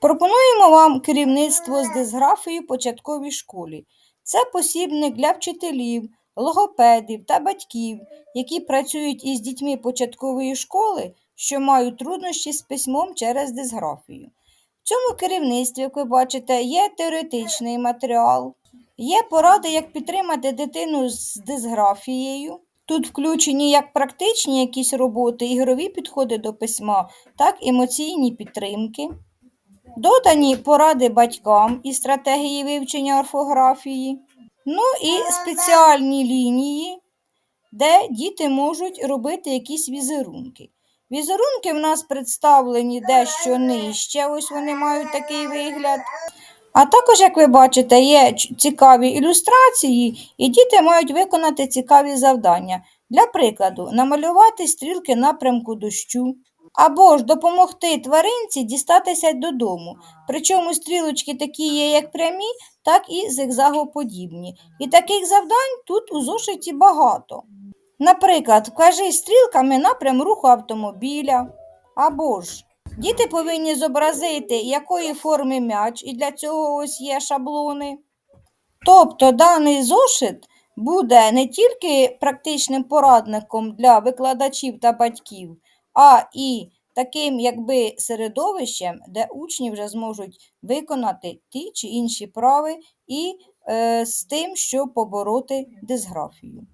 Пропонуємо вам керівництво з дисграфії в початковій школі. Це посібник для вчителів, логопедів та батьків, які працюють із дітьми початкової школи, що мають труднощі з письмом через дисграфію. В цьому керівництві, як ви бачите, є теоретичний матеріал, є поради, як підтримати дитину з дисграфією. Тут включені як практичні якісь роботи, ігрові підходи до письма, так і емоційні підтримки. Додані поради батькам і стратегії вивчення орфографії. Ну і спеціальні лінії, де діти можуть робити якісь візерунки. Візерунки в нас представлені дещо нижче, ось вони мають такий вигляд. А також, як ви бачите, є цікаві ілюстрації, і діти мають виконати цікаві завдання. Для прикладу, намалювати стрілки напрямку дощу, або ж допомогти тваринці дістатися додому. Причому стрілочки такі є як прямі, так і зигзагоподібні. І таких завдань тут у зошиті багато. Наприклад, вкажи стрілками напрям руху автомобіля. Або ж діти повинні зобразити, якої форми м'яч, і для цього ось є шаблони. Тобто даний зошит буде не тільки практичним порадником для викладачів та батьків, а і таким якби середовищем, де учні вже зможуть виконати ті чи інші прави і е, з тим, щоб побороти дисграфію.